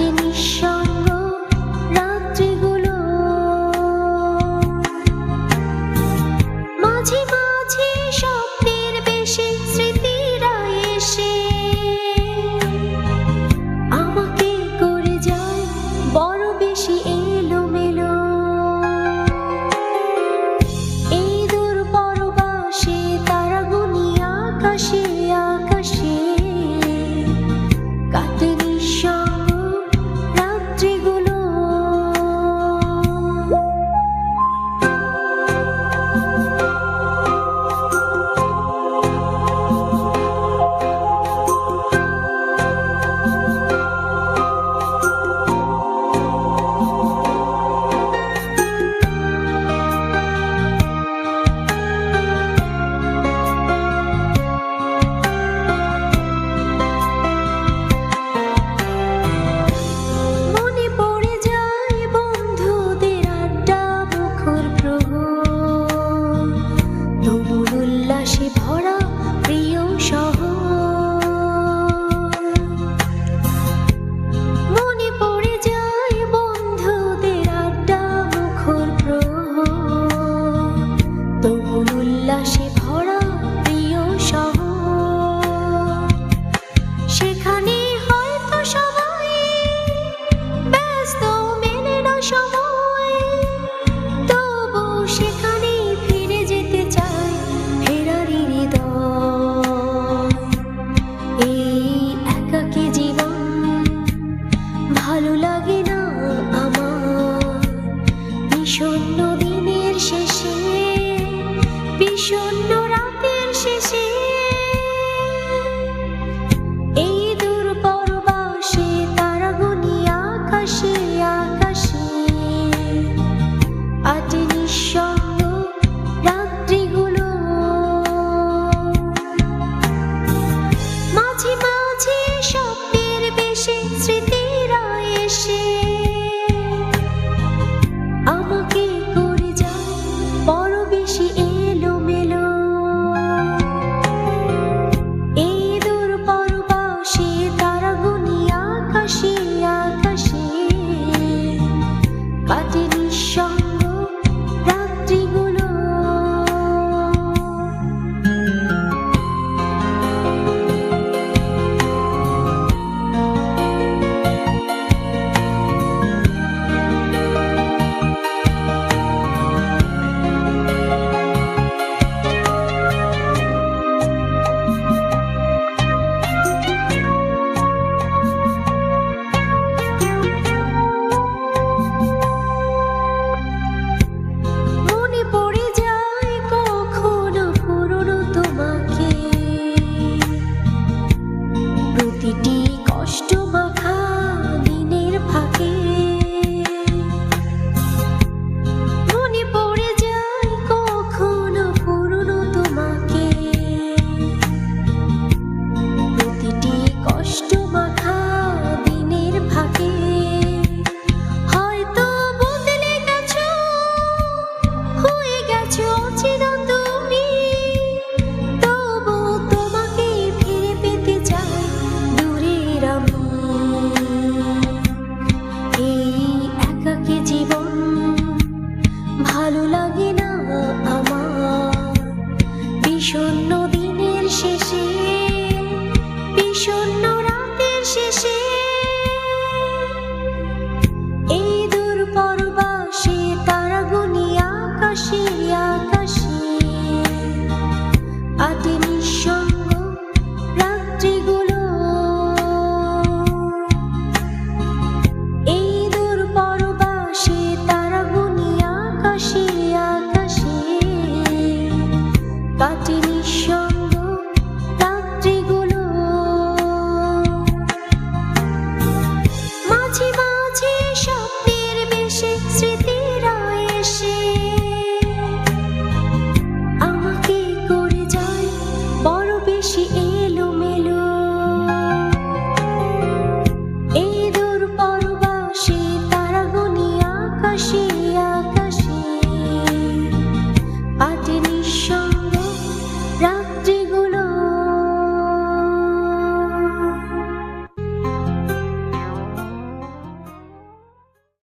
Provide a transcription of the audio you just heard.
你说 শূন্য রাতের শেষে। এই দূর পরবাসে তারা গুনি আকাশে আকাশে। আটে নিঃসঙ্গ রাত্রিগুলো। মাঝে মাঝে স্বপ্নের বেশে স্মৃতিরা এসে